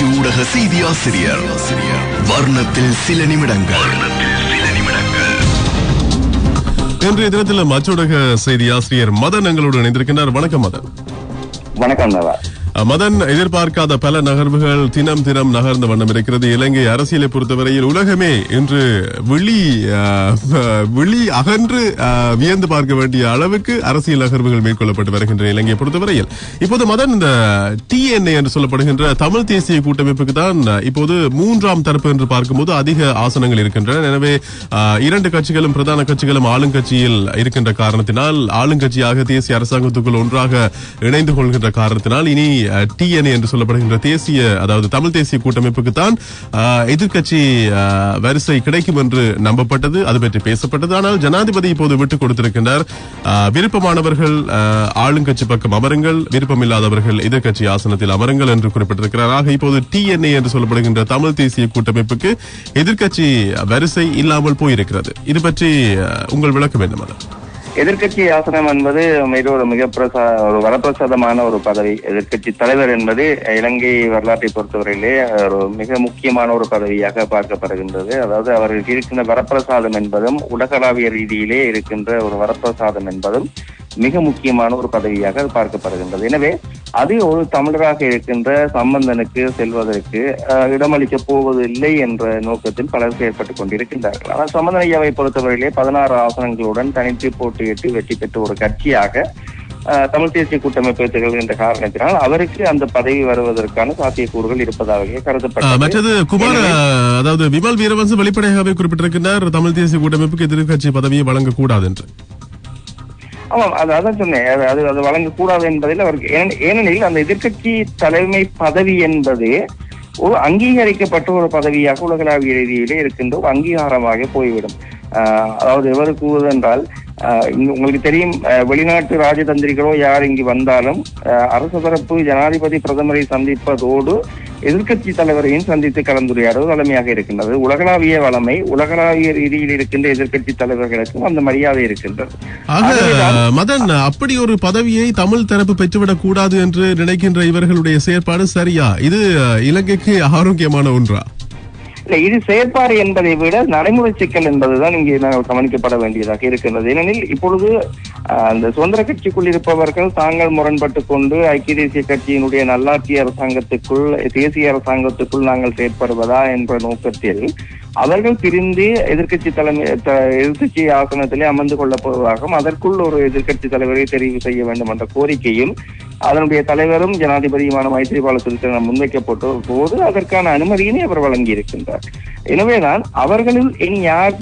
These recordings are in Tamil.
தொலைக்காட்சி ஊடக செய்தி ஆசிரியர் வர்ணத்தில் சில நிமிடங்கள். இன்றைய தினத்தில் மச்சோடக செய்தி ஆசிரியர் மதன் எங்களோடு இணைந்திருக்கின்றார். வணக்கம் மதன். வணக்கம் மதன் எதிர்பார்க்காத பல நகர்வுகள் தினம் தினம் நகர்ந்த வண்ணம் இருக்கிறது. இலங்கை அரசியலை பொறுத்தவரையில் உலகமே இன்று விழி விழி அகன்று வியந்து பார்க்க வேண்டிய அளவுக்கு அரசியல் நகர்வுகள் மேற்கொள்ளப்பட்டு வருகின்ற இலங்கையை பொறுத்தவரையில். இப்போது மதன் இந்த டிஎன்ஏ என்று சொல்லப்படுகின்ற தமிழ் தேசிய கூட்டமைப்புக்கு தான் இப்போது மூன்றாம் தரப்பு என்று பார்க்கும்போது அதிக ஆசனங்கள் இருக்கின்றன. எனவே இரண்டு கட்சிகளும் பிரதான கட்சிகளும் ஆளுங்கட்சியில் இருக்கின்ற காரணத்தினால் ஆளுங்கட்சியாக தேசிய அரசாங்கத்துக்குள் ஒன்றாக இணைந்து கொள்கின்ற காரணத்தினால் இனி டிஎன்ஏ என்று சொல்லப்படுகின்ற தேசிய அதாவது தமிழ் தேசிய கூட்டமைப்புக்கு தான் எதிர்கட்சி வரிசை கிடைக்கும் என்று நம்பப்பட்டது. அது பற்றி பேசப்பட்டது. ஆனால் ஜனாதிபதி இப்போது விட்டுக் கொடுத்திருக்கின்றார். விருப்பமானவர்கள் ஆளுங்கட்சி பக்கம் அமருங்கள். விருப்பமில்லாதவர்கள் எதிர்கட்சி ஆசனத்தில் அமருங்கள் என்று குறிப்பிட்டிருக்கிறார். ஆக இப்போது டிஎன்ஏ என்று சொல்லப்படுகின்ற தமிழ் தேசிய கூட்டமைப்புக்கு எதிர்க்கட்சி வரிசை இல்லாமல் போயிருக்கிறது. இது பற்றி உங்கள் விளக்கம் என்ன எதிர்கட்சி எதிர்க்கட்சி ஆசனம் என்பது மிக ஒரு மிக பிரசா ஒரு வரப்பிரசாதமான ஒரு பதவி. எதிர்க்கட்சி தலைவர் என்பது இலங்கை வரலாற்றை பொறுத்தவரையிலே ஒரு மிக முக்கியமான ஒரு பதவியாக பார்க்கப்படுகின்றது. அதாவது அவர்களுக்கு இருக்கின்ற வரப்பிரசாதம் என்பதும் உலகளாவிய ரீதியிலே இருக்கின்ற ஒரு வரப்பிரசாதம் என்பதும் மிக முக்கியமான ஒரு பதவியாக பார்க்கப்படுகின்றது. எனவே அது ஒரு தமிழராக இருக்கின்ற சம்பந்தனுக்கு செல்வதற்கு அஹ், இடமளிக்க போவதில்லை என்ற நோக்கத்தில் பலர் செயற்பட்டுக் கொண்டிருக்கின்றார்கள். ஆனால் சம்பந்தன் ஐயாவை பொறுத்தவரையிலே பதினாறு ஆசனங்களுடன் தனித்து போட்டியிட்டு வெற்றி பெற்ற ஒரு கட்சியாக தமிழ் தேசிய கூட்டமைப்பு திகழ்கின்ற காரணத்தினால் அவருக்கு அந்த பதவி வருவதற்கான சாத்தியக்கூறுகள் இருப்பதாகவே அஹ், கருதப்பட்டது மற்றது குமார் அதாவது விமல் வீரவன்ச வெளிப்படையாகவே குறிப்பிட்டிருக்கிறார் தமிழ் தேசிய கூட்டமைப்புக்கு எதிர்க்கட்சி பதவியை வழங்கக்கூடாது என்று ஆமாம் அது அதான் சொன்னேன். அது அது வழங்கக்கூடாது என்பதில் அவருக்கு ஏன- ஏனெனில் அந்த எதிர்க்கட்சி தலைமை பதவி என்பது ஒரு அங்கீகரிக்கப்பட்ட ஒரு பதவியாக உலகளாவிய ரீதியிலே இருக்கின்ற ஒரு அங்கீகாரமாக போய்விடும். அதாவது எவர் கூறுவதென்றால் உங்களுக்கு தெரியும் வெளிநாட்டு ராஜதந்திரிகளோ யார் இங்கு வந்தாலும் அரசு தரப்பு ஜனாதிபதி பிரதமரை சந்திப்பதோடு எதிர்க்கட்சி தலைவரையும் சந்தித்து கலந்துரையாடுவது வளமையாக இருக்கின்றது. உலகளாவிய வளமை உலகளாவிய ரீதியில் இருக்கின்ற எதிர்க்கட்சி தலைவர்களுக்கும் அந்த மரியாதை இருக்கின்றது. மதன் அப்படி ஒரு பதவியை தமிழ் தரப்பு பெற்றுவிடக் கூடாது என்று நினைக்கின்ற இவர்களுடைய செயற்பாடு சரியா? இது இலங்கைக்கு ஆரோக்கியமான ஒன்றா? இல்ல இது செயற்பாடு என்பதை விட நடைமுறை சிக்கல் என்பதுதான் இங்கே நாங்கள் கவனிக்கப்பட வேண்டியதாக இருக்கின்றது. ஏனெனில் இப்பொழுது ஆஹ், அந்த சுதந்திர கட்சிக்குள் இருப்பவர்கள் தாங்கள் முரண்பட்டு கொண்டு ஐக்கிய தேசிய கட்சியினுடைய நல்லாட்சி அரசாங்கத்துக்குள் தேசிய அரசாங்கத்துக்குள் நாங்கள் செயற்படுவதா என்ற நோக்கத்தில் அவர்கள் பிரிந்து எதிர்க்கட்சி தலைமை த- எதிர்க்கட்சி ஆசனத்திலே அமர்ந்து கொள்ளப் போவதாகவும் அதற்குள் ஒரு எதிர்க்கட்சி தலைவரை தெரிவு செய்ய வேண்டும் என்ற கோரிக்கையும் அதனுடைய தலைவரும் ஜனாதிபதியுமான மைத்ரிபால சிறிசேன முன்வைக்கப்பட்ட போது அதற்கான அனுமதியினை அவர் வழங்கி இருக்கின்றார் எனவேதான் அவர்களில் இனி யார்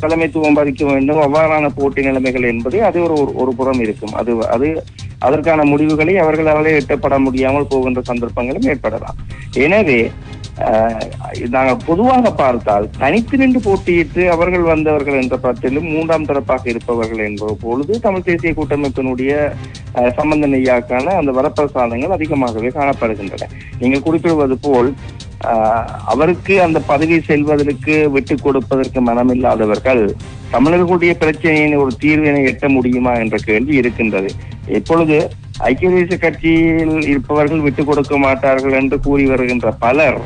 தலைமைத்துவம் வகிக்க வேண்டும் அவ்வாறான போட்டி நிலைமைகள் என்பது அது ஒரு ஒரு- ஒரு புறம் இருக்கும். அது அது அதற்கான முடிவுகளை அவர்களாலே எட்டப்பட முடியாமல் போகின்ற சந்தர்ப்பங்களும் ஏற்படலாம். எனவே நாங்கள் பொதுவாக பார்த்தால் தனித்து நின்று போட்டியிட்டு அவர்கள் வந்தவர்கள் என்ற பட்சத்திலும் மூன்றாம் தரப்பாக இருப்பவர்கள் என்பது பொழுது தமிழ் தேசிய கூட்டமைப்பினுடைய சம்பந்த நெய்யாக்கான அந்த வரப்பிரசாதங்கள் அதிகமாகவே காணப்படுகின்றன. நீங்கள் குறிப்பிடுவது போல் அவருக்கு அந்த பதவி செல்வதற்கு விட்டு கொடுப்பதற்கு மனமில்லாதவர்கள் தமிழர்களுடைய பிரச்சனையின் ஒரு தீர்வினை எட்ட முடியுமா என்ற கேள்வி இருக்கின்றது. இப்பொழுது ஐக்கிய தேசிய கட்சியில் இருப்பவர்கள் விட்டுக் கொடுக்க மாட்டார்கள் என்று கூறி வருகின்ற பலர்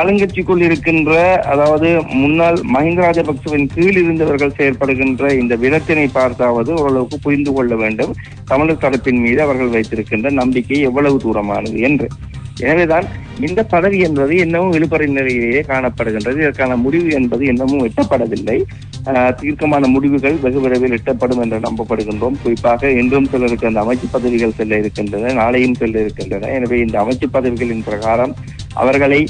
ஆளுங்கட்சிக்குள் இருக்கின்ற அதாவது முன்னாள் மஹிந்த ராஜபக்சவின் கீழ் இருந்தவர்கள் செயற்படுகின்ற இந்த விதத்தினை பார்த்தாவது ஓரளவுக்கு புரிந்து கொள்ள வேண்டும். தமிழர் தரப்பின் மீது அவர்கள் வைத்திருக்கின்ற நம்பிக்கை எவ்வளவு தூரமானது என்று. எனவேதான் இந்த பதவி என்பது இன்னமும் இழுபறி நிலையிலேயே காணப்படுகின்றது. இதற்கான முடிவு என்பது இன்னமும் எட்டப்படவில்லை. ஆஹ் தீர்க்கமான முடிவுகள் வெகு விரைவில் எட்டப்படும் என்று நம்பப்படுகின்றோம். குறிப்பாக இன்றும் சிலருக்கு அந்த அமைச்சு பதவிகள் செல்ல இருக்கின்றன நாளையும் செல்ல இருக்கின்றன. எனவே இந்த அமைச்சு பதவிகளின் பிரகாரம் அவர்களை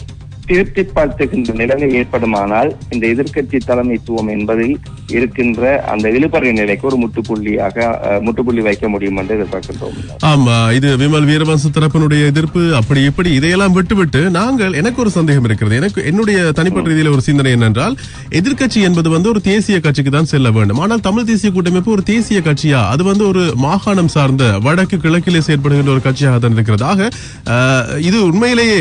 திருத்தி பார்த்துகின்ற நிலைமை ஏற்படுமானால் இந்த எதிர்கட்சி தலைமைத்துவம் என்பதில் இருக்கின்ற அந்த இழுபறை நிலைக்கு ஒரு முட்டுப்புள்ளியாக முட்டுப்புள்ளி வைக்க முடியும் என்று எதிர்பார்க்கின்றோம். ஆமா இது விமல் வீரவன்ச தரப்பினுடைய எதிர்ப்பு. அப்படி இப்படி இதையெல்லாம் விட்டுவிட்டு நாங்கள் எனக்கு ஒரு சந்தேகம் இருக்கிறது. எனக்கு என்னுடைய தனிப்பட்ட ரீதியில ஒரு சிந்தனை என்னென்றால் எதிர்கட்சி என்பது வந்து ஒரு தேசிய கட்சிக்கு தான் செல்ல வேண்டும். ஆனால் தமிழ் தேசிய கூட்டமைப்பு ஒரு தேசிய கட்சியா? அது வந்து ஒரு மாகாணம் சார்ந்த வடக்கு கிழக்கிலே செயற்படுகின்ற ஒரு கட்சியாக தான் இருக்கிறதாக இது உண்மையிலேயே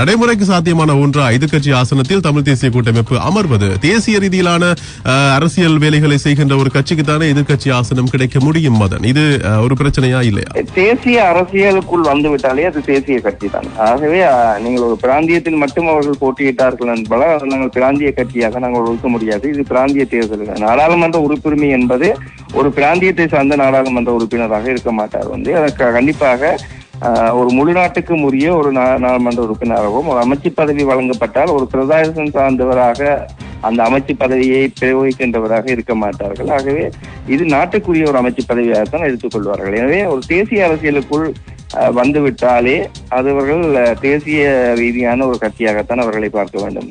நடைமுறைக்கு சாத்தியம் முக்கியமான ஒன்றா எதிர்க்கட்சி ஆசனத்தில் தமிழ் தேசிய கூட்டமைப்பு அமர்வது. தேசிய ரீதியிலான அரசியல் வேலைகளை செய்கின்ற ஒரு கட்சிக்கு தானே எதிர்க்கட்சி ஆசனம் கிடைக்க முடியும் மதன்? இது ஒரு பிரச்சனையா இல்லையா? தேசிய அரசியலுக்குள் வந்துவிட்டாலே அது தேசிய கட்சி தான் ஆகவே நீங்கள் ஒரு பிராந்தியத்தில் மட்டும் அவர்கள் போட்டியிட்டார்கள் என்பதால் நாங்கள் பிராந்திய கட்சியாக நாங்கள் ஒழுக்க முடியாது. இது பிராந்திய தேர்தல். நாடாளுமன்ற உறுப்புரிமை என்பது ஒரு பிராந்தியத்தை சார்ந்த நாடாளுமன்ற உறுப்பினராக இருக்க மாட்டார் வந்து. அதற்கு கண்டிப்பாக ஒரு முழு நாட்டுக்கும் உரிய ஒரு நா- நாடாளுமன்ற உறுப்பினராகவும் ஒரு அமைச்சு பதவி வழங்கப்பட்டால் ஒரு பிரதேசம் சார்ந்தவராக அந்த அமைச்சு பதவியை பிரயோகிக்கின்றவராக இருக்க மாட்டார்கள். ஆகவே இது நாட்டுக்குரிய ஒரு அமைச்சு பதவியாகத்தான் எடுத்துக்கொள்வார்கள் எனவே ஒரு தேசிய அரசியலுக்குள் வந்துவிட்டாலே அது அவர்கள் தேசிய ரீதியான ஒரு கட்சியாகத்தான் அவர்களை பார்க்க வேண்டும்.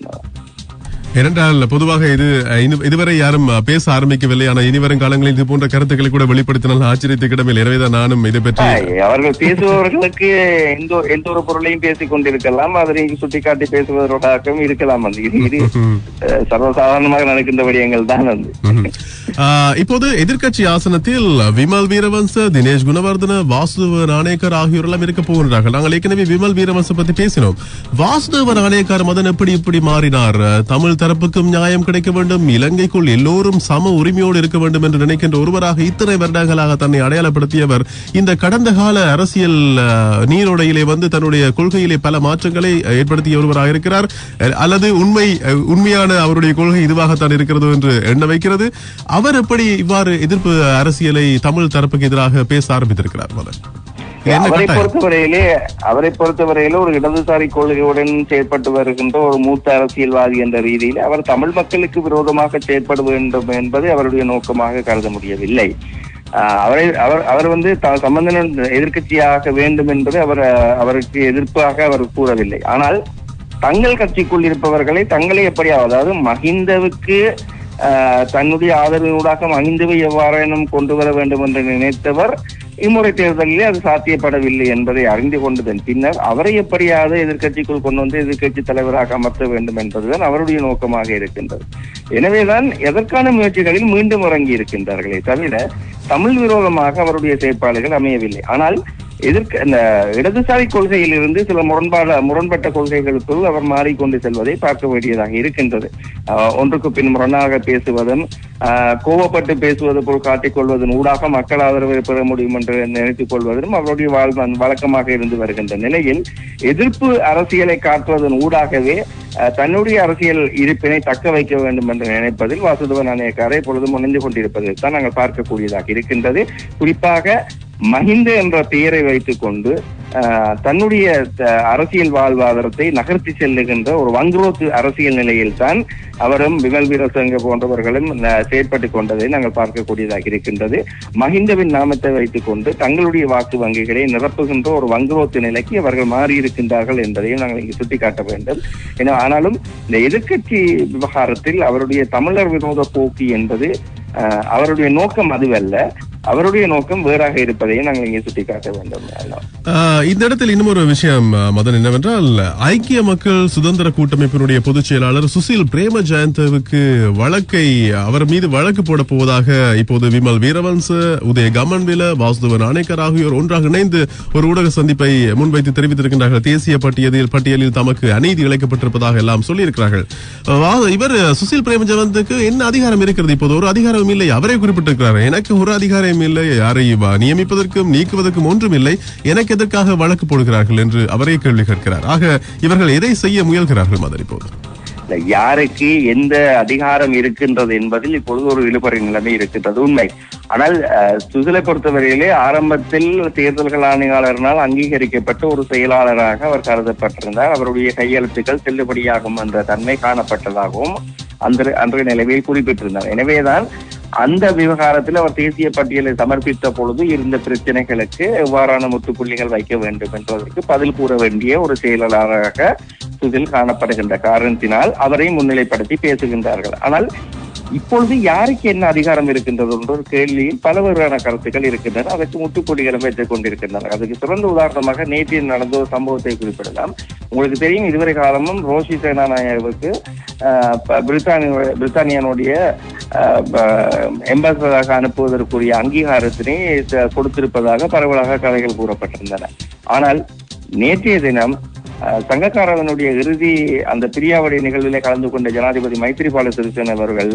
ஏனென்றால் பொதுவாக இது இனி- இதுவரை யாரும் பேச ஆரம்பிக்கவில்லை. ஆனால் இனிவரும் காலங்களில் இது போன்ற கருத்துக்களை கூட வெளிப்படுத்தினால் ஆச்சரியத்துக்கு இடமில்லை. எனவேதான் நானும் இதை பற்றி அவர்கள் பேசுபவர்களுக்கு எந்த எந்த ஒரு பொருளையும் பேசிக் கொண்டிருக்கலாம். அதனை சுட்டிக்காட்டி பேசுவதற்காகவும் இருக்கலாம். வந்து இது இது சர்வசாதாரணமாக நடக்கின்ற விடயங்கள் தான் வந்து இப்போது எதிர்க்கட்சி ஆசனத்தில் விமல் வீரவன்ச தினேஷ் குணவர்தன வாசுதேவ நாணயக்கர் ஆகியோர் எல்லாம் இருக்க போகின்றார்கள். நாங்கள் ஏற்கனவே விமல் வீரவன்ச பத்தி பேசினோம். வாசுதேவ நாணயக்கர் மதன் எப்படி இப்படி மாறினார்? தமிழ் தரப்புக்கும் நியாயம் கிடைக்க வேண்டும். இலங்கைக்குள் எல்லோரும் சம உரிமையோடு இருக்க வேண்டும் என்று நினைக்கின்ற ஒருவராக இத்தனை வருடங்களாக தன்னை அடையாளப்படுத்தியவர். இந்த கடந்த கால அரசியல் நீரோடையிலே வந்து தன்னுடைய கொள்கையிலே பல மாற்றங்களை ஏற்படுத்திய ஒருவராக இருக்கிறார். அல்லது உண்மை உண்மையான அவருடைய கொள்கை இதுவாகத்தான் இருக்கிறது என்று எண்ண வைக்கிறது. அவர் எப்படி இவ்வாறு எதிர்ப்பு அரசியலை தமிழ் தரப்புக்கு எதிராக பேச ஆரம்பித்திருக்கிறார் மலர் அவரை பொறுத்தவரையிலே அவரை பொறுத்தவரையிலே ஒரு இடதுசாரி கொள்கையுடன் செயற்பட்டு வருகின்ற ஒரு மூத்த அரசியல்வாதி என்ற ரீதியில் அவர் தமிழ் மக்களுக்கு விரோதமாக செயற்பட வேண்டும் என்பது அவருடைய நோக்கமாக கருத முடியவில்லை. அவரை அவர் அவர் வந்து சம்பந்தன் எதிர்க்கட்சியாக வேண்டும் என்பது அவர் அவருக்கு எதிர்ப்பாக அவர் கூறவில்லை. ஆனால் தங்கள் கட்சிக்குள் இருப்பவர்களை தங்களை எப்படியாவது அதாவது மஹிந்தவுக்கு தன்னுடைய ஆதரவினூடாக மஹிந்தவை எவ்வாறேனும் கொண்டு வர வேண்டும் என்று நினைத்தவர் இம்முறை தேர்தலிலே அது சாத்தியப்படவில்லை என்பதை அறிந்து கொண்டதன் பின்னர் அவரை எப்படியாவது எதிர்க்கட்சிக்குள் கொண்டு வந்து எதிர்க்கட்சி தலைவராக அமர்த்த வேண்டும் என்பதுதான் அவருடைய நோக்கமாக இருக்கின்றது. எனவேதான் எதற்கான முயற்சிகளில் மீண்டும் இறங்கி இருக்கின்றார்களே தவிர தமிழ் விரோதமாக அவருடைய செயற்பாடுகள் அமையவில்லை. ஆனால் எதிர்க்க இந்த இடதுசாரி கொள்கையிலிருந்து சில முரண்பாடு முரண்பட்ட கொள்கைகளுக்குள் அவர் மாறிக்கொண்டு செல்வதை பார்க்க வேண்டியதாக இருக்கின்றது. ஒன்றுக்கு பின் முரணாக பேசுவதும் கோவப்பட்டு பேசுவது போல் காட்டிக்கொள்வதன் ஊடாக மக்கள் ஆதரவை பெற முடியும் என்று நினைத்துக் கொள்வதும் அவருடைய வாழ்வு வழக்கமாக இருந்து வருகின்ற நிலையில் எதிர்ப்பு அரசியலை காட்டுவதன் ஊடாகவே தன்னுடைய அரசியல் இருப்பினை தக்க வைக்க வேண்டும் என்று நினைப்பதில் வாசுதேவ நாணயக்காரை இப்பொழுது முனைந்து கொண்டிருப்பதை தான் நாங்கள் பார்க்கக்கூடியதாக இருக்கின்றது. குறிப்பாக மஹிந்த என்ற பெயரை வைத்துக் கொண்டு ஆஹ், தன்னுடைய அரசியல் வாழ்வாதாரத்தை நகர்த்தி செல்லுகின்ற ஒரு வங்குரோத்து அரசியல் நிலையில் தான் அவரும் விமல் வீரசங்க போன்றவர்களும் செயற்பட்டுக் கொண்டதை நாங்கள் பார்க்கக்கூடியதாக இருக்கின்றது. மஹிந்தவின் நாமத்தை வைத்துக் கொண்டு தங்களுடைய வாக்கு வங்கிகளை நிரப்புகின்ற ஒரு வங்குரோத்து நிலைக்கு அவர்கள் மாறி இருக்கின்றார்கள் என்பதையும் நாங்கள் இங்கு சுட்டிக்காட்ட வேண்டும். ஏன்னா ஆனாலும் இந்த எதிர்க்கட்சி விவகாரத்தில் அவருடைய தமிழர் விரோத போக்கு என்பது அவருடைய நோக்கம் அதுவல்ல. அவருடைய நோக்கம் வேறாக இருப்பதையும் நாங்கள் இங்கே சுட்டிக்காட்ட வேண்டும். இந்த இடத்தில் இன்னும் ஒரு விஷயம் மதன் என்னவென்றால் ஐக்கிய மக்கள் சுதந்திர கூட்டமைப்பினுடைய பொதுச் செயலாளர் சுசில் பிரேம ஜெயந்தவுக்கு வழக்கை அவர் மீது வழக்கு போட போவதாக இப்போது விமல் வீரவன்ச உதய கமன்வில வாசுதேவ நாணேக்கர் ஆகியோர் ஒன்றாக இணைந்து ஒரு ஊடக சந்திப்பை முன்வைத்து தெரிவித்திருக்கின்றார்கள். தேசிய பட்டியலில் பட்டியலில் தமக்கு அநீதி இழைக்கப்பட்டிருப்பதாக எல்லாம் சொல்லியிருக்கிறார்கள். வா- இவர் சுசில் பிரேம ஜெயந்தவுக்கு என்ன அதிகாரம் இருக்கிறது? இப்போது ஒரு அதிகாரம் இல்லை அவரே குறிப்பிட்டிருக்கிறார் எனக்கு ஒரு அதிகாரம் இல்லை யாரை நியமிப்பதற்கும் நீக்குவதற்கும் ஒன்றும் இல்லை எனக்கு எதற்காக வழக்கு போடுகிறார்கள் என்று அவரே கேள்வி கேட்கிறார். ஆக இவர்கள் எதை செய்ய முயல்கிறார்கள் மாதிரி போது யாருக்கு எந்த அதிகாரம் இருக்கின்றது என்பதில் இப்பொழுது ஒரு இழுபறை நிலைமை இருக்கின்றது உண்மை. ஆனால் சுசிலை பொறுத்தவரையிலே ஆரம்பத்தில் தேர்தல்கள் ஆணையாளரினால் அங்கீகரிக்கப்பட்ட ஒரு செயலாளராக அவர் கருதப்பட்டிருந்தார். அவருடைய கையெழுத்துக்கள் செல்லுபடியாகும் என்ற தன்மை காணப்பட்டதாகவும் அந்த அன்றைய நிலைமையில் குறிப்பிட்டிருந்தார். எனவேதான் அந்த விவகாரத்தில் அவர் தேசிய பட்டியலை சமர்ப்பித்த பொழுது இருந்த பிரச்சனைகளுக்கு எவ்வாறான முற்றுப்புள்ளிகள் வைக்க வேண்டும் என்பதற்கு பதில் கூற வேண்டிய ஒரு செயலாளராக சுதில் காணப்படுகின்ற காரணத்தினால் அவரை முன்னிலைப்படுத்தி பேசுகின்றார்கள். ஆனால் இப்பொழுது யாருக்கு என்ன அதிகாரம் இருக்கின்றது என்ற ஒரு கேள்வியில் பலவகையான கருத்துக்கள் இருக்கின்றன. அதற்கு முற்றுப்புள்ளிகளை வைத்துக் கொண்டிருக்கின்றன. அதுக்கு சிறந்த உதாரணமாக நேற்று நடந்த ஒரு சம்பவத்தை குறிப்பிடலாம். உங்களுக்கு தெரியும் இதுவரை காலமும் ரோஷி சேனாநாயகருக்கு ஆஹ், பிரித்தானிய பிரித்தானியனுடைய எம்பாசடராக அனுப்புவதற்குரிய அங்கீகாரத்தினை கொடுத்திருப்பதாக பரவலாக கதைகள் கூறப்பட்டிருந்தன. ஆனால் நேற்றைய தினம் சங்கக்காரவனுடைய இறுதி அந்த பிரியாவுடைய நிகழ்விலே கலந்து கொண்ட ஜனாதிபதி மைத்திரிபால சிறிசேன அவர்கள்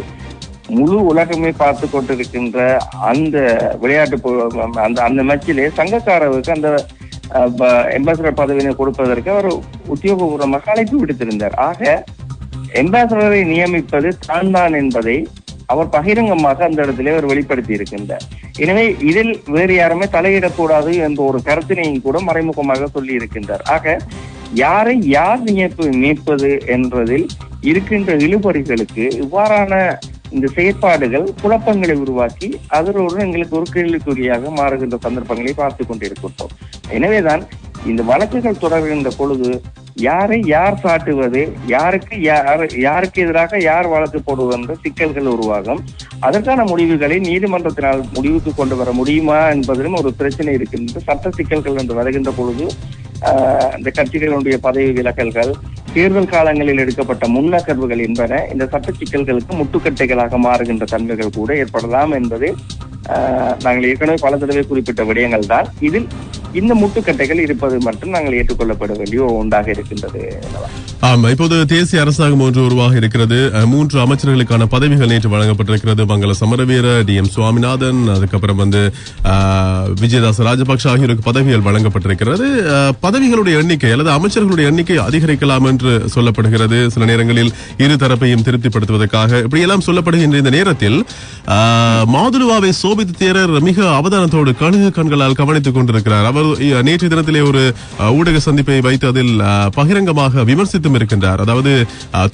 முழு உலகமே பார்த்து கொண்டிருக்கின்ற அந்த விளையாட்டு அந்த அந்த மேட்சிலே சங்கக்காரவுக்கு அந்த எம்பாசடர் பதவியினை கொடுப்பதற்கு அவர் உத்தியோகபூர்வமாக அழைப்பு விடுத்திருந்தார். ஆக எம்பாசிடரை நியமிப்பது தான் தான் என்பதை அவர் பகிரங்கமாக அந்த இடத்திலே அவர் வெளிப்படுத்தி இருக்கின்றார். எனவே இதில் வேறு யாருமே தலையிடக்கூடாது என்ற ஒரு கருத்தினையும் கூட மறைமுகமாக சொல்லி இருக்கின்றார். ஆக யாரை யார் நியப்பு மீட்பது என்பதில் இருக்கின்ற இழுபறிகளுக்கு இவ்வாறான இந்த செயற்பாடுகள் குழப்பங்களை உருவாக்கி அதனோடு எங்களுக்கு ஒரு கேள்விக்குறியாக மாறுகின்ற சந்தர்ப்பங்களை பார்த்து கொண்டிருக்கின்றோம். எனவேதான் இந்த வழக்குகள் தொடர்கின்ற பொழுது யாரை யார் சாட்டுவது யாருக்கு யார் யாருக்கு எதிராக யார் வழக்கு போடுவது என்ற சிக்கல்கள் உருவாகும். அதற்கான முடிவுகளை நீதிமன்றத்தினால் முடிவுக்கு கொண்டு வர முடியுமா என்பதிலும் ஒரு பிரச்சனை இருக்கின்ற சட்ட சிக்கல்கள் என்று வருகின்ற பொழுது ஆஹ், இந்த கட்சிகளுடைய பதவி விலகல்கள் தேர்தல் காலங்களில் எடுக்கப்பட்ட முன்னகர்வுகள் என்பன இந்த சட்ட சிக்கல்களுக்கு முட்டுக்கட்டைகளாக மாறுகின்ற தன்மைகள் கூட ஏற்படலாம் என்பது நாங்கள் ஏற்கனவே பல தடவை குறிப்பிட்ட விடயங்கள் தான். இதில் இந்த முட்டுக்கட்டைகள் இருப்பது மட்டும் நாங்கள் ஏற்றுக்கொள்ளப்பட வேண்டிய ஒன்றாக இருக்கின்றது ஆமா இப்போது தேசிய அரசாங்கம் ஒன்று உருவாக இருக்கிறது. மூன்று அமைச்சர்களுக்கான பதவிகள் நேற்று வழங்கப்பட்டிருக்கிறது. மங்கள சமரவீர டி எம் சுவாமிநாதன் அதுக்கப்புறம் வந்து விஜயதாச ராஜபக்ஷ ஆகியோருக்கு பதவிகள் வழங்கப்பட்டிருக்கிறது. பதவிகளுடைய எண்ணிக்கை அல்லது அமைச்சர்களுடைய எண்ணிக்கை அதிகரிக்கலாம் என்று சொல்லப்படுகிறது. சில நேரங்களில் இரு தரப்பையும் திருப்திப்படுத்துவதற்காக இப்படியெல்லாம் சொல்லப்படுகின்ற இந்த நேரத்தில் மாதுருவாவை சோப சோபித்து தேரர் மிக அவதானத்தோடு கணுக கண்களால் கவனித்துக் கொண்டிருக்கிறார். அவர் நேற்று தினத்திலே ஒரு ஊடக சந்திப்பை வைத்து அதில் பகிரங்கமாக விமர்சித்தும் இருக்கின்றார். அதாவது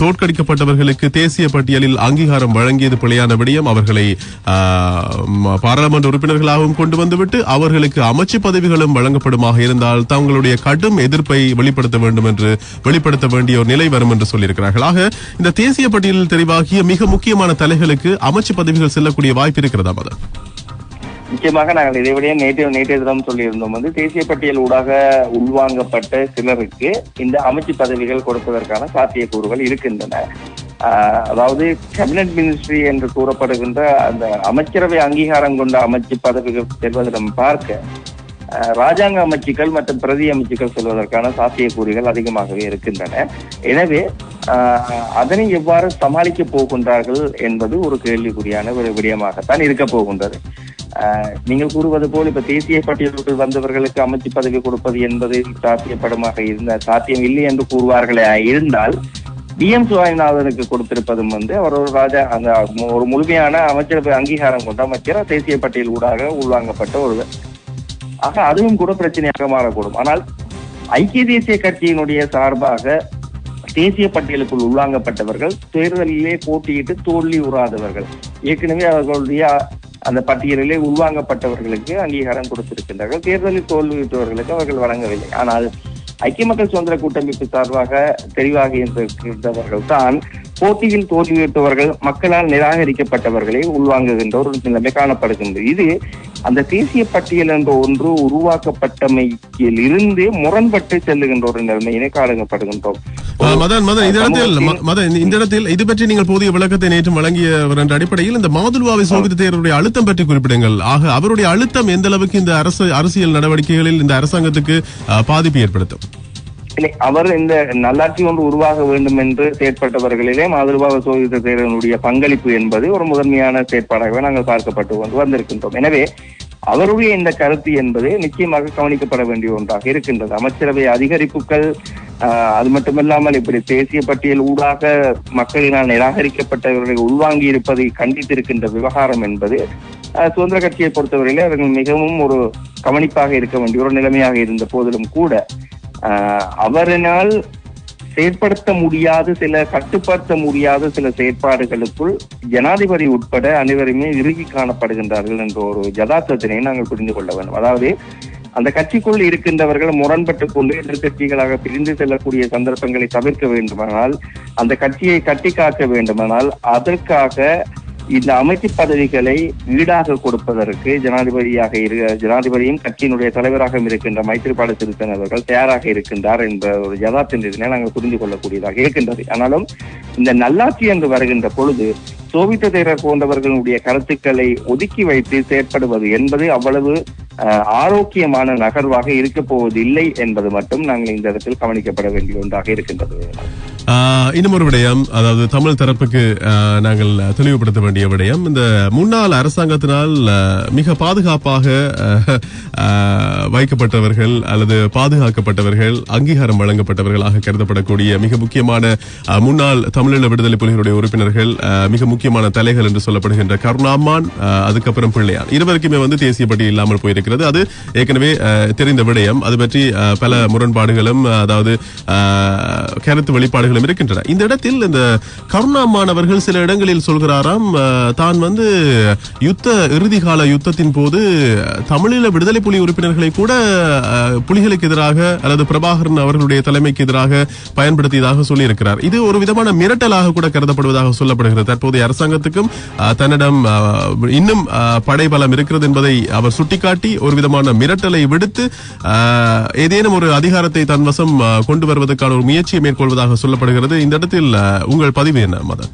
தோற்கடிக்கப்பட்டவர்களுக்கு தேசிய பட்டியலில் அங்கீகாரம் வழங்கியது பிழையான விடயம் அவர்களை பாராளுமன்ற உறுப்பினர்களாகவும் கொண்டு வந்துவிட்டு அவர்களுக்கு அமைச்சு பதவிகளும் வழங்கப்படுமாக இருந்தால் தங்களுடைய கடும் எதிர்ப்பை வெளிப்படுத்த வேண்டும் என்று வெளிப்படுத்த வேண்டிய ஒரு நிலை வரும் என்று சொல்லியிருக்கிறார்கள். ஆக இந்த தேசிய பட்டியலில் தெரிவாகிய மிக முக்கியமான தலைகளுக்கு அமைச்சு பதவிகள் செல்லக்கூடிய வாய்ப்பு இருக்கிறதா மதம் நிச்சயமாக நாங்கள் இதை விட நேற்று நேற்றைய தினம் சொல்லியிருந்தோம். வந்து தேசிய பட்டியல் ஊடாக உள்வாங்கப்பட்ட சிலருக்கு இந்த அமைச்சு பதவிகள் கொடுப்பதற்கான சாத்தியக்கூறுகள் இருக்கின்றன. அதாவது கேபினட் மினிஸ்ட்ரி என்று கூறப்படுகின்ற அந்த அமைச்சரவை அங்கீகாரம் கொண்ட அமைச்சு பதவிகள் செல்வதை நம்ம பார்க்க ராஜாங்க அமைச்சுக்கள் மற்றும் பிரதி அமைச்சுக்கள் செல்வதற்கான சாத்தியக்கூறுகள் அதிகமாகவே இருக்கின்றன. எனவே ஆஹ் அதனை எவ்வாறு சமாளிக்க போகின்றார்கள் என்பது ஒரு கேள்விக்குறியான ஒரு விடயமாகத்தான் இருக்க போகின்றது. நீங்கள் கூறுவது போல் இப்ப தேசிய பட்டியலுக்குள் வந்தவர்களுக்கு அமைச்சு பதவி கொடுப்பது என்பது சாத்தியப்படமாக இருந்த சாத்தியம் இல்லை என்று கூறுவார்களே. இருந்தால் டி எம் சுவாமிநாதனுக்கு கொடுத்திருப்பதும் வந்து அவர் ஒரு ராஜா அந்த ஒரு முழுமையான அமைச்சரவை அங்கீகாரம் கொண்ட அமைச்சர் தேசிய பட்டியல் ஊடாக உள்வாங்கப்பட்ட ஒருவர். ஆக அதுவும் கூட பிரச்சனையாக மாறக்கூடும். ஆனால் ஐக்கிய தேசிய கட்சியினுடைய சார்பாக தேசிய பட்டியலுக்குள் உள்வாங்கப்பட்டவர்கள் தேர்தலிலே போட்டியிட்டு தோல்வி உறாதவர்கள். ஏற்கனவே அவர்களுடைய அந்த பட்டியலிலே உள்வாங்கப்பட்டவர்களுக்கு அங்கீகாரம் கொடுத்திருக்கின்றார்கள். தேர்தலில் தோல்வியிட்டவர்களுக்கு அவர்கள் வழங்கவில்லை. ஆனால் ஐக்கிய மக்கள் சுதந்திர கூட்டமைப்பு சார்பாக தெளிவாக இருக்கின்றவர்கள் தான் போட்டியில் தோல்வியுற்றவர்கள் மக்களால் நிராகரிக்கப்பட்டவர்களை உள்வாங்குகின்ற ஒரு நிலைமை காணப்படுகின்றது. இது அந்த தேசிய பட்டியல் என்ற ஒன்று உருவாக்கப்பட்டமையில் இருந்து முரண்பட்டு செல்லுகின்ற ஒரு நிலைமையினை காணப்படுகின்றோம். மதன் மதன் இந்த இடத்தில் மதன் இந்த இடத்தில் இது பற்றி நீங்கள் போதிய விளக்கத்தை நேற்று வழங்கியவர் என்ற அடிப்படையில் இந்த மாதுலுவாவை சோபித்த தேரருடைய அழுத்தம் பற்றி குறிப்பிடுங்கள். ஆக அவருடைய அழுத்தம் எந்த அளவுக்கு இந்த அரசு அரசியல் நடவடிக்கைகளில் இந்த அரசாங்கத்துக்கு பாதிப்பு ஏற்படுத்தும்? இல்லை அவர் இந்த நல்லாட்சி ஒன்று உருவாக வேண்டும் என்று செயற்பட்டவர்களிலே மாதுருபாவ சோதித்த தேர்தலுடைய பங்களிப்பு என்பது ஒரு முதன்மையான செயற்பாடாகவே நாங்கள் பார்க்கப்பட்டு கொண்டு வந்திருக்கின்றோம். எனவே அவருடைய இந்த கருத்து என்பது நிச்சயமாக கவனிக்கப்பட வேண்டிய ஒன்றாக இருக்கின்றது. அமைச்சரவை அதிகரிப்புகள் அது மட்டுமல்லாமல் இப்படி தேசிய பட்டியல் ஊடாக மக்களினால் நிராகரிக்கப்பட்டவர்களை உள்வாங்கி இருப்பதை கண்டித்திருக்கின்ற விவகாரம் என்பது சுதந்திர கட்சியை பொறுத்தவரையில அவர்கள் மிகவும் ஒரு கவனிப்பாக இருக்க வேண்டிய ஒரு நிலைமையாக இருந்த போதிலும் கூட அவரினால் செயற்படுத்த முடியாத சில கட்டுப்படுத்த முடியாத சில செயற்பாடுகளுக்குள் ஜனாதிபதி உட்பட அனைவருமே இறுகி காணப்படுகின்றார்கள் என்ற ஒரு யதார்த்தத்தினை நாங்கள் புரிந்து கொள்ள வேண்டும். அதாவது அந்த கட்சிக்குள் இருக்கின்றவர்கள் முரண்பட்டு கொண்டு எதிர்கட்சிகளாக பிரிந்து செல்லக்கூடிய சந்தர்ப்பங்களை தவிர்க்க வேண்டுமானால் அந்த கட்சியை கட்டி காக்க வேண்டுமானால் அதற்காக இந்த அமைச்சு பதவிகளை ஈடாக கொடுப்பதற்கு ஜனாதிபதியாக இரு ஜனாதிபதியும் கட்சியினுடைய தலைவராக இருக்கின்ற மைத்திரிபால சிறிசேன அவர்கள் தயாராக இருக்கின்றார் என்ற ஒரு யதார்த்த நாங்கள் புரிந்து கொள்ளக்கூடியதாக இருக்கின்றது. ஆனாலும் இந்த நல்லாட்சி என்று வருகின்ற பொழுது சோவித்த தேரர் போன்றவர்களுடைய கருத்துக்களை ஒதுக்கி வைத்து செயற்படுவது என்பது அவ்வளவு ஆரோக்கியமான நகர்வாக இருக்க போவதில்லை என்பது மட்டும் நாங்கள் இந்த இடத்தில் கவனிக்கப்பட வேண்டிய ஒன்றாக இருக்கின்றது. இன்னும் ஒரு விடயம். அதாவது தமிழ் தரப்புக்கு நாங்கள் தெளிவுபடுத்த வேண்டிய விடயம். இந்த முன்னாள் அரசாங்கத்தினால் மிக பாதுகாப்பாக வைக்கப்பட்டவர்கள் அல்லது பாதுகாக்கப்பட்டவர்கள் அங்கீகாரம் வழங்கப்பட்டவர்களாக கருதப்படக்கூடிய மிக முக்கியமான முன்னாள் தமிழீழ விடுதலை புலிகளுடைய உறுப்பினர்கள் மிக முக்கியமான தலைகள் என்று சொல்லப்படுகின்ற கருணாமான் அதுக்கப்புறம் பிள்ளையார். இருவருக்குமே வந்து தேசிய பட்டியல் இல்லாமல் போயிருக்கிறது. அது ஏற்கனவே தெரிந்த விடயம். அது பற்றி பல முரண்பாடுகளும் ஆஹ், அதாவது கருத்து வெளிப்பாடுகள் வெளிப்பாடுகளும் இருக்கின்றன. இந்த இடத்தில் இந்த கருணாமான் அவர்கள் சில இடங்களில் சொல்கிறாராம் தான் வந்து யுத்த இறுதி கால யுத்தத்தின் போது தமிழீழ விடுதலை புலி உறுப்பினர்களை கூட புலிகளுக்கு எதிராக அல்லது பிரபாகரன் அவர்களுடைய தலைமைக்கு எதிராக பயன்படுத்தியதாக சொல்லியிருக்கிறார். இது ஒரு விதமான மிரட்டலாக கூட கருதப்படுவதாக சொல்லப்படுகிறது. தற்போதைய அரசாங்கத்துக்கும் தன்னிடம் இன்னும் படைபலம் இருக்கிறது என்பதை அவர் சுட்டிக்காட்டி ஒரு விதமான மிரட்டலை விடுத்து ஏதேனும் ஒரு அதிகாரத்தை தன் வசம் கொண்டு வருவதற்கான ஒரு முயற்சியை மேற்கொள்வதாக சொல்லப்படுகிறது. இந்த இடத்தில் உங்கள் பதிவு என்ன மதன்?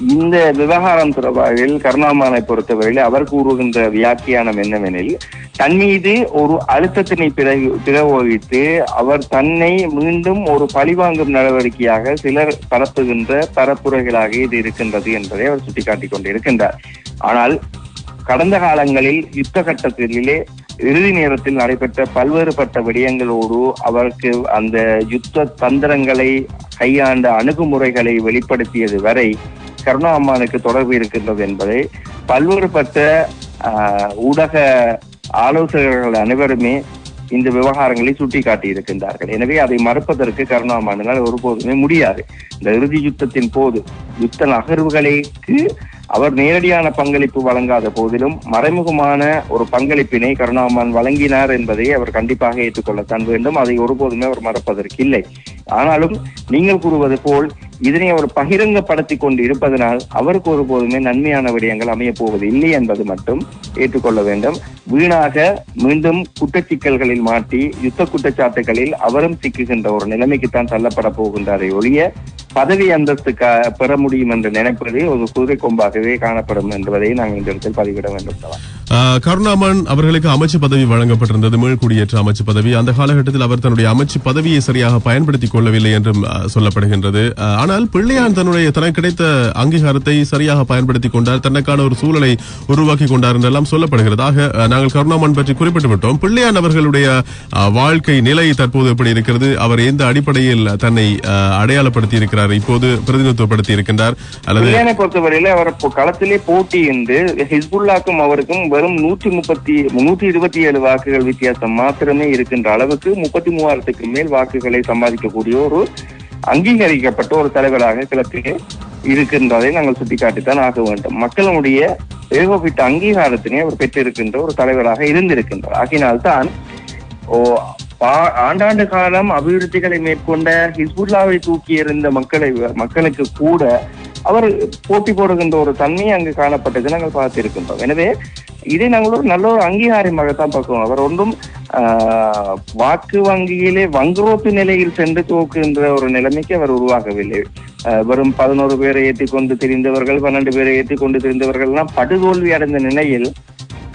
இந்த விவகாரம் தொடர்பாக கருணாமானை பொறுத்தவரையில் அவர் கூறுகின்ற வியாக்கியானம் என்னவெனில் தன் மீது ஒரு அழுத்தத்தினை பிறகு பிரயோகித்து அவர் தன்னை மீண்டும் ஒரு பழிவாங்கும் நடவடிக்கையாக சிலர் பரப்புகின்ற பரப்புரைகளாக இது இருக்கின்றது என்பதை அவர் சுட்டிக்காட்டிக் கொண்டிருக்கின்றார். ஆனால் கடந்த காலங்களில் யுத்த கட்டத்திலே இறுதி நேரத்தில் நடைபெற்ற பல்வேறுபட்ட விடயங்களோடு அவருக்கு அந்த யுத்த தந்திரங்களை கையாண்ட அணுகுமுறைகளை வெளிப்படுத்தியது வரை கருணா அம்மானுக்கு தொடர்பு இருக்கின்றது என்பதை பல்வேறுபட்ட ஆஹ், ஊடக ஆலோசகர்கள் அனைவருமே இந்த விவகாரங்களை சுட்டிக்காட்டி இருக்கின்றார்கள் எனவே அதை மறுப்பதற்கு கருணாமானால் ஒருபோதுமே முடியாது. இந்த இறுதி யுத்தத்தின் போது யுத்த நகர்வுகளுக்கு அவர் நேரடியான பங்களிப்பு வழங்காத போதிலும் மறைமுகமான ஒரு பங்களிப்பினை கருணாமான் வழங்கினார் என்பதை அவர் கண்டிப்பாக ஏற்றுக்கொள்ளத்தான் வேண்டும். அதை ஒருபோதுமே அவர் மறப்பதற்கு இல்லை. ஆனாலும் நீங்கள் கூறுவது போல் இதனை அவர் பகிரங்கப்படுத்தி கொண்டு இருப்பதனால் அவருக்கு ஒருபோதுமே நன்மையான விடயங்கள் அமையப் போவது இல்லை என்பது மட்டும் ஏற்றுக்கொள்ள வேண்டும். வீணாக மீண்டும் குற்றச்சிக்கல்களில் மாட்டி யுத்த குற்றச்சாட்டுகளில் அவரும் சிக்குகின்ற ஒரு நிலைமைக்குத்தான் தள்ளப்பட போகின்றாரே ஒழிய பதவி அந்தஸ்து பெற முடியும் என்று நினைப்பது ஒரு குதிரை கொம்பாகவே காணப்படும் என்பதை நாங்கள் இந்த இடத்தில் பதிவிட வேண்டும். கருணாமன் அவர்களுக்கு அமைச்சு பதவி வழங்கப்பட்டிருந்தது. மீள்குடியேற்ற அமைச்சு பதவி. அந்த காலகட்டத்தில் அவர் தன்னுடைய அமைச்சு பதவியை சரியாக பயன்படுத்திக் கொள்ளவில்லை என்றும் சொல்லப்படுகின்றது. ஆனால் பிள்ளையான் தன்னுடைய தனக்கு கிடைத்த அங்கீகாரத்தை சரியாக பயன்படுத்திக் கொண்டார். தனக்கான ஒரு சூழலை உருவாக்கி கொண்டார் என்றெல்லாம் சொல்லப்படுகிறது. ஆக நாங்கள் கருணாமன் பற்றி குறிப்பிட்டு விட்டோம். பிள்ளையான் அவர்களுடைய வாழ்க்கை நிலை தற்போது எப்படி இருக்கிறது? அவர் எந்த அடிப்படையில் தன்னை அடையாளப்படுத்தி இருக்கிறார் இப்போது பிரதிநிதித்துவப்படுத்தி இருக்கின்றார் அல்லது பொறுத்தவரையில் அவர் களத்திலே போட்டி என்று ஹிஸ்புல்லாக்கும் அவருக்கும் வெறும் நூற்றி முப்பத்தி நூத்தி இருபத்தி ஏழு வாக்குகள் வித்தியாசம் மாத்திரமே இருக்கின்ற அளவுக்கு முப்பத்தி மூவாயிரத்துக்கு மேல் வாக்குகளை சம்பாதிக்கக்கூடிய ஒரு அங்கீகரிக்கப்பட்ட ஒரு தலைவராக களத்திலே இருக்கின்றதை நாங்கள் சுட்டிக்காட்டித்தான் ஆக வேண்டும். மக்களுடைய ஏகோபித்த அங்கீகாரத்தினை அவர் பெற்றிருக்கின்ற ஒரு தலைவராக இருந்திருக்கின்றார். ஆகினால்தான் ஓ ஆண்டாண்டு காலம் அபிவிருத்திகளை மேற்கொண்ட ஹிஸ்புல்லாவை தூக்கி எறிந்த மக்களை மக்களுக்கு கூட அவர் போட்டி போடுகின்ற ஒரு தன்மை அங்கு காணப்பட்டது நாங்கள் பார்த்திருக்கின்றோம். எனவே இதை நாங்கள் ஒரு நல்ல ஒரு அங்கீகாரமாகத்தான் பார்க்கணும். அவர் ஒன்றும் ஆஹ், வாக்கு வங்கியிலே வங்குரோப்பு நிலையில் சென்று தூக்குகின்ற ஒரு நிலைமைக்கு அவர் உருவாகவில்லை. வெறும் பதினோரு பேரை ஏற்றிக் கொண்டு திரிந்தவர்கள் பன்னெண்டு பேரை ஏற்றிக் கொண்டு திரிந்தவர்கள் எல்லாம் படுதோல்வி அடைந்த நிலையில்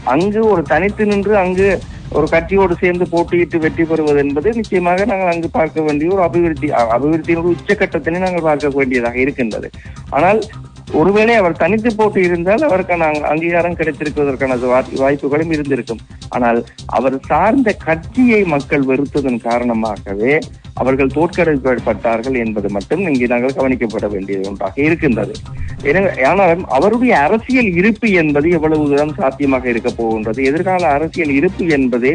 அங்கு ஒரு தனித்து நின்று அங்கு ஒரு கட்சியோடு சேர்ந்து போட்டியிட்டு வெற்றி பெறுவது என்பது நிச்சயமாக நாங்கள் அங்கு பார்க்க வேண்டிய ஒரு அபிவிருத்தி அ- அபிவிருத்தியினுடைய உச்சக்கட்டத்தினை நாங்கள் பார்க்க வேண்டியதாக இருக்கின்றது. ஆனால் ஒருவேளை அவர் தனித்து போட்டு இருந்தால் அவருக்கான அங்கீகாரம் கிடைத்திருப்பதற்கான வாய்ப்புகளும் இருந்திருக்கும். ஆனால் அவர் சார்ந்த கட்சியை மக்கள் வெறுத்ததன் காரணமாகவே அவர்கள் தோற்கடிக்கப்பட்டார்கள் என்பது மட்டும் இங்கே நாங்கள் கவனிக்கப்பட வேண்டியது ஒன்றாக இருக்கின்றது. ஆனால் அவருடைய அரசியல் இருப்பு என்பது எவ்வளவு தூரம் சாத்தியமாக இருக்க போகின்றது? எதிர்கால அரசியல் இருப்பு என்பதே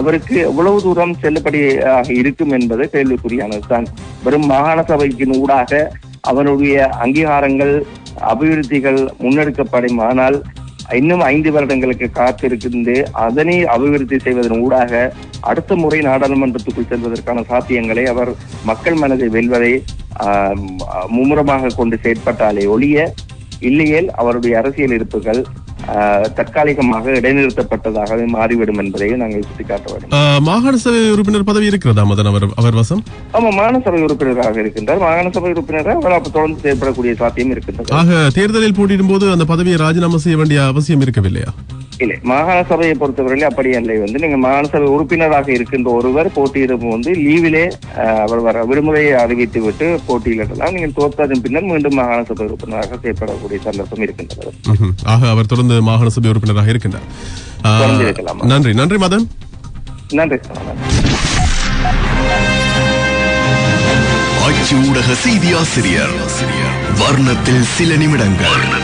அவருக்கு எவ்வளவு தூரம் செல்லுபடியாக இருக்கும் என்பது கேள்விக்குறியானதுதான். வெறும் மாகாண சபைக்கின் ஊடாக அவருடைய அங்கீகாரங்கள் அபிவிருத்திகள் முன்னெடுக்கப்படும். ஆனால் இன்னும் ஐந்து வருடங்களுக்கு காத்திருந்து அதனை அபிவிருத்தி செய்வதன் ஊடாக அடுத்த முறை நாடாளுமன்றத்துக்குள் செல்வதற்கான சாத்தியங்களை அவர் மக்கள் மனதை வெல்வதை மும்முரமாக கொண்டு செயற்பட்டாலே ஒழிய இல்லையேல் அவருடைய அரசியல் இருப்புகள் தற்காலிகமாக இடைநிறுத்தப்பட்டதாகவே மாறிவிடும் என்பதையும் நாங்கள் சுட்டிக்காட்ட வேண்டும். மாகாண சபை உறுப்பினர் பதவி இருக்கிறதா மதன் அவர் அவர் வசம்? ஆமா மாகாண சபை உறுப்பினராக இருக்கின்றார். மாகாண சபை உறுப்பினராக அவர் அப்ப தொடர்ந்து செயல்படக்கூடிய சாத்தியம் இருக்கின்றது. ஆக தேர்தலில் போட்டியிடும் போது அந்த பதவியை ராஜினாமா செய்ய வேண்டிய அவசியம் இருக்கவில்லையா? இல்லை மாகாண சபையை பொறுத்தவரையில் அப்படி இல்லை. வந்து நீங்க மாகாண சபை உறுப்பினராக இருக்கின்ற ஒருவர் போட்டியிடும் வந்து லீவிலே அவர் வர விடுமுறையை அறிவித்து விட்டு போட்டியிடலாம். நீங்கள் தோற்றதன் பின்னர் மீண்டும் மாகாண சபை உறுப்பினராக செயல்படக்கூடிய சந்தர்ப்பம் இருக்கின்றது. ஆக அவர் தொடர்ந்து மாகாண சபை உறுப்பினராக இருக்கின்றார். நன்றி. நன்றி மதன். நன்றி. ஊடக செய்தி ஆசிரியர் வர்ணத்தில் சில நிமிடங்கள்.